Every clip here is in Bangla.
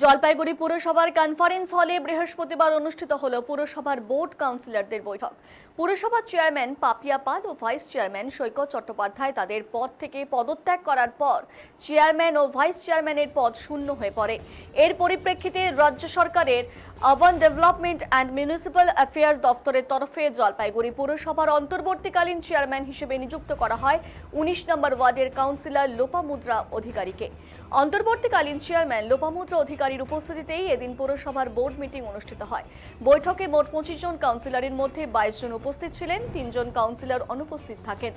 জলপাইগুড়ি পুরসভার কনফারেন্স হলে বৃহস্পতিবার অনুষ্ঠিত হল পুরসভার বোর্ড কাউন্সিলরদের বৈঠক। পুরসভার চেয়ারম্যান পাপিয়া পাল ও ভাইস চেয়ারম্যান সৈকত চট্টোপাধ্যায় তাদের পদ থেকে পদত্যাগ করার পর চেয়ারম্যান ও ভাইস চেয়ারম্যানের পদ শূন্য হয়ে পড়ে। এর পরিপ্রেক্ষিতে রাজ্য সরকারের urban development and municipal affairs দফতরের তরফে জলপাইগুড়ি পুরসভার অন্তর্বর্তীকালীন চেয়ারম্যান হিসেবে নিযুক্ত করা হয় উনিশ নম্বর ওয়ার্ডের কাউন্সিলর লোপামুদ্রা অধিকারীকে। অন্তর্বর্তীকালীন চেয়ারম্যান লোপামুদ্রা অধিকারীর উপস্থিতিতেই এদিন পৌরসভার বোর্ড মিটিং অনুষ্ঠিত হয়। বৈঠকে মোট পঁচিশ জন কাউন্সিলরের মধ্যে বাইশ জন উপস্থিত ছিলেন তিনজন কাউন্সিলর অনুপস্থিত থাকেন।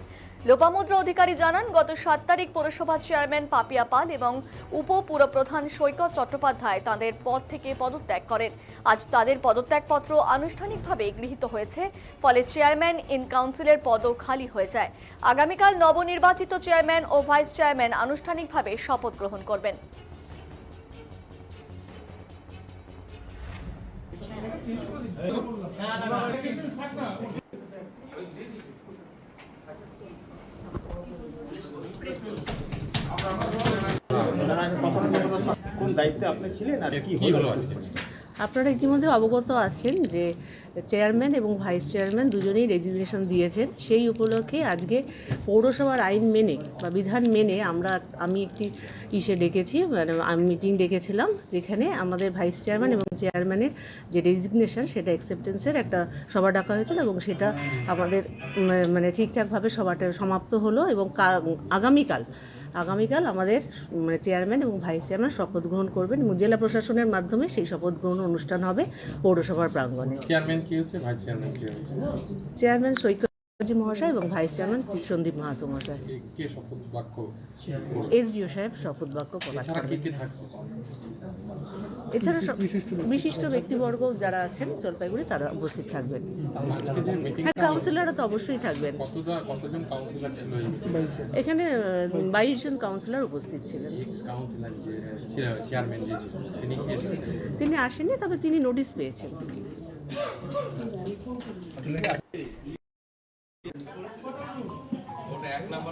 লোপামুদ্রা অধিকারী জানান, গত সাত তারিখ পুরসভা চেয়ারম্যান পাপিয়া পাল এবং উপ পুরপ্রধান সৈকত চট্টোপাধ্যায় তাদের পদ থেকে পদত্যাগ করেন। আজ তাদের পদত্যাগপত্র আনুষ্ঠানিকভাবে গৃহীত হয়েছে, ফলে চেয়ারম্যান ইন কাউন্সিলের পদও খালি হয়ে যায়। আগামীকাল নবনির্বাচিত চেয়ারম্যান ও ভাইস চেয়ারম্যান আনুষ্ঠানিকভাবে শপথ গ্রহণ করবেন। কোন দায়িত্বে আপনি ছিলেন আর কি কি হলো? হলো আজকে? আপনারা ইতিমধ্যে অবগত আছেন যে চেয়ারম্যান এবং ভাইস চেয়ারম্যান দুজনেই রেজিগনেশন দিয়েছেন। সেই উপলক্ষে আজকে পৌরসভার আইন মেনে বা বিধান মেনে আমরা আমি একটি ইসে ডেকেছি মানে আমি মিটিং ডেকেছিলাম যেখানে আমাদের ভাইস চেয়ারম্যান এবং চেয়ারম্যানের যে রেজিগনেশন সেটা অ্যাকসেপ্টেন্সের একটা সভা ডাকা হয়েছিল এবং সেটা আমাদের মানে ঠিকঠাকভাবে সভাটা সমাপ্ত হলো এবং আগামীকাল আগামীকাল আমাদের মানে চেয়ারম্যান এবং ভাইস চেয়ারম্যান শপথ গ্রহণ করবেন এবং জেলা প্রশাসনের মাধ্যমে সেই শপথ গ্রহণ অনুষ্ঠান হবে পৌরসভার প্রাঙ্গণে। চেয়ারম্যান কি হচ্ছে? ভাইস চেয়ারম্যান কি হচ্ছে? চেয়ারম্যান সৈকতজি মহাশয় এবং ভাইস চেয়ারম্যান শ্রী সন্দীপ মাহাতো মহাশয়। এসডিও সাহেব শপথ বাক্য প্রকাশ এছাড়া করবেন। এছাড়া বিশিষ্ট ব্যক্তিবর্গ যারা আছেন জলপাইগুড়ি তারা উপস্থিত থাকবেন। হ্যাঁ কাউন্সিলররা তো অবশ্যই থাকবেন। এখানে বাইশ জন কাউন্সিলর উপস্থিত ছিলেন? তিনি আসেননি তবে তিনি নোটিশ পেয়েছেন।